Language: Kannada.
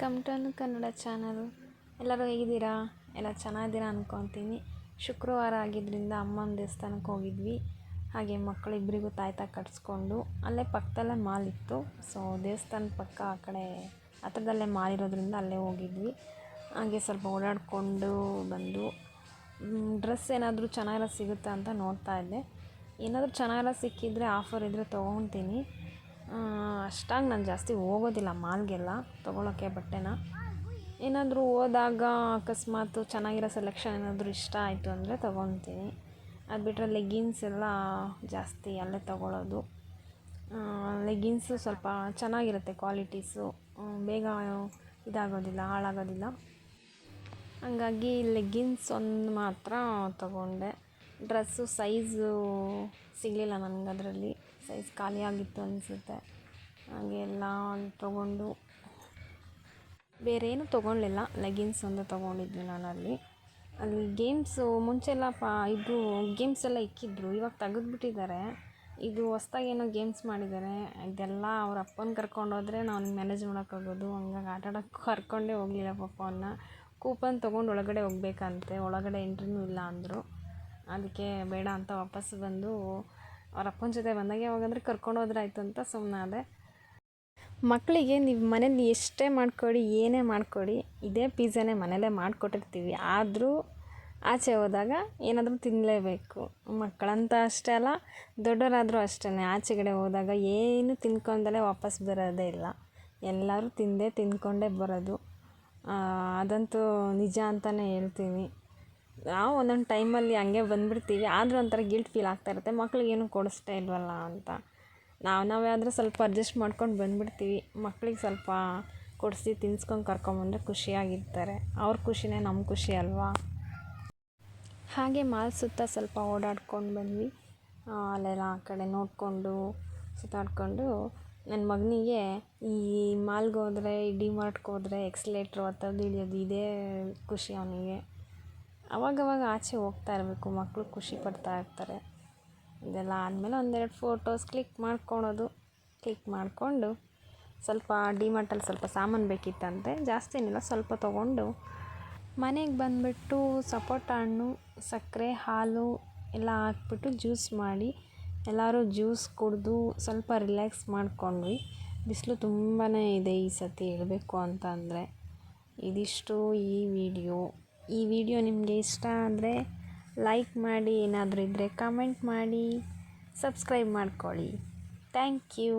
ವೆಲ್ಕಮ್ ಟು ಕನ್ನಡ ಚಾನಲ್ ಎಲ್ಲರೂ ಹೇಗಿದ್ದೀರಾ? ಎಲ್ಲ ಚೆನ್ನಾಗಿದ್ದೀರಾ ಅಂದ್ಕೊತೀನಿ ಶುಕ್ರವಾರ ಆಗಿದ್ದರಿಂದ ಅಮ್ಮನ ದೇವಸ್ಥಾನಕ್ಕೆ ಹೋಗಿದ್ವಿ. ಹಾಗೆ ಮಕ್ಕಳಿಬ್ಬರಿಗೂ ತಾಯ್ತ ಕಟ್ಸ್ಕೊಂಡು ಅಲ್ಲೇ ಪಕ್ಕದಲ್ಲೇ ಮಾಲ್ ಇತ್ತು. ಸೊ ದೇವಸ್ಥಾನದ ಪಕ್ಕ ಆ ಕಡೆ ಹತ್ರದಲ್ಲೇ ಮಾಲ್ ಇರೋದ್ರಿಂದ ಅಲ್ಲೇ ಹೋಗಿದ್ವಿ. ಹಾಗೆ ಸ್ವಲ್ಪ ಓಡಾಡಿಕೊಂಡು ಬಂದು ಡ್ರೆಸ್ ಏನಾದರೂ ಚೆನ್ನಾಗಿರೋ ಸಿಗುತ್ತಾ ಅಂತ ನೋಡ್ತಾ ಇದ್ದೆ. ಏನಾದರೂ ಚೆನ್ನಾಗಿರೋ ಸಿಕ್ಕಿದರೆ ಆಫರ್ ಇದ್ದರೆ ತೊಗೊತೀನಿ. ಅಷ್ಟಾಗಿ ನಾನು ಜಾಸ್ತಿ ಹೋಗೋದಿಲ್ಲ ಮಾಲ್ಗೆಲ್ಲ, ತೊಗೊಳಕ್ಕೆ ಬಟ್ಟೆನ. ಏನಾದರೂ ಹೋದಾಗ ಅಕಸ್ಮಾತ್ ಚೆನ್ನಾಗಿರೋ ಸೆಲೆಕ್ಷನ್ ಏನಾದರೂ ಇಷ್ಟ ಆಯಿತು ಅಂದರೆ ತೊಗೊತೀನಿ. ಅದು ಬಿಟ್ಟರೆ ಲೆಗ್ಗಿನ್ಸ್ ಎಲ್ಲ ಜಾಸ್ತಿ ಅಲ್ಲೇ ತೊಗೊಳ್ಳೋದು ಲೆಗ್ಗಿನ್ಸು ಸ್ವಲ್ಪ ಚೆನ್ನಾಗಿರುತ್ತೆ ಕ್ವಾಲಿಟೀಸು ಬೇಗ ಇದಾಗೋದಿಲ್ಲ, ಹಾಳಾಗೋದಿಲ್ಲ. ಹಂಗಾಗಿ ಲೆಗ್ಗಿನ್ಸ್ ಒಂದು ಮಾತ್ರ ತೊಗೊಂಡೆ. ಡ್ರೆಸ್ಸು ಸೈಜು ಸಿಗಲಿಲ್ಲ ನನಗೆ ಅದರಲ್ಲಿ. ಸೈಜ್ ಖಾಲಿಯಾಗಿತ್ತು ಅನಿಸುತ್ತೆ. ಹಾಗೆ ಎಲ್ಲ ತೊಗೊಂಡು ಬೇರೆ ಏನು ತೊಗೊಳ್ಲಿಲ್ಲ ಲೆಗಿನ್ಸ್ ಒಂದು ತೊಗೊಂಡಿದ್ವಿ ನಾನು ಅಲ್ಲಿ ಅಲ್ಲಿ ಗೇಮ್ಸು ಮುಂಚೆಲ್ಲ ಪಾ ಇದು ಗೇಮ್ಸ್ ಎಲ್ಲ ಇಕ್ಕಿದ್ರು. ಇವಾಗ ತೆಗೆದ್ಬಿಟ್ಟಿದ್ದಾರೆ. ಇದು ಹೊಸ್ದಾಗಿ ಏನೋ ಗೇಮ್ಸ್ ಮಾಡಿದ್ದಾರೆ. ಇದೆಲ್ಲ ಅವ್ರ ಅಪ್ಪನ ಕರ್ಕೊಂಡೋದ್ರೆ ನಾವು ನಾವು ಮ್ಯಾನೇಜ್ ಮಾಡೋಕ್ಕಾಗೋದು. ಹಂಗಾಗಿ ಆಟ ಆಡೋಕ್ಕೆ ಕರ್ಕೊಂಡೇ ಹೋಗಲಿಲ್ಲ ಪಾಪ ಕೂಪನ್ ತೊಗೊಂಡು ಒಳಗಡೆ ಹೋಗ್ಬೇಕಂತೆ. ಒಳಗಡೆ ಎಂಟ್ರಿನೂ ಇಲ್ಲ ಅಂದರು. ಅದಕ್ಕೆ ಬೇಡ ಅಂತ ವಾಪಸ್ ಬಂದು ಅವ್ರ ಅಪ್ಪನ ಜೊತೆ ಬಂದಾಗ ಯಾವಾಗಂದ್ರೆ ಕರ್ಕೊಂಡು ಹೋದ್ರೆ ಆಯಿತು ಅಂತ ಸುಮ್ಮನಾದೆ ಮಕ್ಕಳಿಗೆ ನೀವು ಮನೇಲಿ ಎಷ್ಟೇ ಮಾಡಿಕೊಡಿ, ಏನೇ ಮಾಡಿಕೊಡಿ, ಇದೇ ಪಿಜ್ಜಾನೇ ಮನೇಲೇ ಮಾಡಿಕೊಟ್ಟಿರ್ತೀವಿ. ಆದರೂ ಆಚೆ ಹೋದಾಗ ಏನಾದರೂ ತಿನ್ನಲೇಬೇಕು ಮಕ್ಕಳಂತ ಅಷ್ಟೇ ಅಲ್ಲ, ದೊಡ್ಡವರಾದರೂ ಅಷ್ಟೇ ಆಚೆಗಡೆ ಹೋದಾಗ ಏನು ತಿನ್ಕೊಂಡಲೇ ವಾಪಸ್ ಬರೋದೇ ಇಲ್ಲ. ಎಲ್ಲರೂ ತಿಂದೇ ತಿಂದ್ಕೊಂಡೇ ಬರೋದು. ಅದಂತೂ ನಿಜ ಅಂತಲೇ ಹೇಳ್ತೀನಿ. ನಾವು ಒಂದೊಂದು ಟೈಮಲ್ಲಿ ಹಂಗೆ ಬಂದುಬಿಡ್ತೀವಿ. ಆದರೂ ಒಂಥರ ಗಿಲ್ಟ್ ಫೀಲ್ ಆಗ್ತಾ ಇರುತ್ತೆ. ಮಕ್ಳಿಗೇನು ಕೊಡಿಸ್ತಾ ಇಲ್ವಲ್ಲ ಅಂತ. ನಾವು, ನಾವೇ ಆದರೆ ಸ್ವಲ್ಪ ಅಡ್ಜಸ್ಟ್ ಮಾಡ್ಕೊಂಡು ಬಂದುಬಿಡ್ತೀವಿ. ಮಕ್ಳಿಗೆ ಸ್ವಲ್ಪ ಕೊಡಿಸಿ ತಿನ್ಸ್ಕೊಂಡು ಕರ್ಕೊಂಬಂದ್ರೆ ಖುಷಿಯಾಗಿರ್ತಾರೆ. ಅವ್ರ ಖುಷಿನೇ ನಮ್ಮ ಖುಷಿ ಅಲ್ವಾ? ಹಾಗೆ ಮಾಲ್ ಸುತ್ತ ಸ್ವಲ್ಪ ಓಡಾಡ್ಕೊಂಡು ಬಂದ್ವಿ. ಅಲ್ಲೆಲ್ಲ ಆ ಕಡೆ ನೋಡಿಕೊಂಡು, ಸುತ್ತಾಡಿಕೊಂಡು ನನ್ನ ಮಗನಿಗೆ ಈ ಮಾಲ್ಗೆ ಹೋದರೆ ಡಿ ಮಾರ್ಟ್ಗೆ ಹೋದರೆ, ಎಕ್ಸ್ಲೇಟ್ರು ಥರದ್ದು ಇಳಿಯೋದು ಇದೇ ಖುಷಿ ಅವನಿಗೆ. ಅವಾಗವಾಗ ಆಚೆ ಹೋಗ್ತಾ ಇರಬೇಕು ಮಕ್ಕಳು ಖುಷಿ ಪಡ್ತಾ ಇರ್ತಾರೆ. ಇದೆಲ್ಲ ಆದಮೇಲೆ ಒಂದೆರಡು ಫೋಟೋಸ್ ಕ್ಲಿಕ್ ಮಾಡ್ಕೊಳೋದು ಕ್ಲಿಕ್ ಮಾಡಿಕೊಂಡು ಸ್ವಲ್ಪ ಡಿಮಾರ್ಟಲ್ಲಿ ಸ್ವಲ್ಪ ಸಾಮಾನು ಬೇಕಿತ್ತಂತೆ, ಜಾಸ್ತಿ ಏನಿಲ್ಲ, ಸ್ವಲ್ಪ ತೊಗೊಂಡು ಮನೆಗೆ ಬಂದುಬಿಟ್ಟು ಸಪೋಟ ಹಣ್ಣು, ಸಕ್ಕರೆ, ಹಾಲು ಎಲ್ಲ ಹಾಕ್ಬಿಟ್ಟು ಜ್ಯೂಸ್ ಮಾಡಿ ಎಲ್ಲರೂ ಜ್ಯೂಸ್ ಕುಡಿದು ಸ್ವಲ್ಪ ರಿಲ್ಯಾಕ್ಸ್ ಮಾಡ್ಕೊಂಡ್ವಿ. ಬಿಸಿಲು ತುಂಬಾ ಇದೆ ಈ ಸತಿ, ಹೇಳಬೇಕು ಅಂತ ಅಂದರೆ. ಇದಿಷ್ಟು ಈ ವಿಡಿಯೋ ಈ ವಿಡಿಯೋ ನಿಮಗೆ ಇಷ್ಟ ಆದರೆ ಲೈಕ್ ಮಾಡಿ, ಏನಾದರೂ ಇದ್ದರೆ ಕಮೆಂಟ್ ಮಾಡಿ ಸಬ್ಸ್ಕ್ರೈಬ್ ಮಾಡ್ಕೊಳ್ಳಿ. Thank you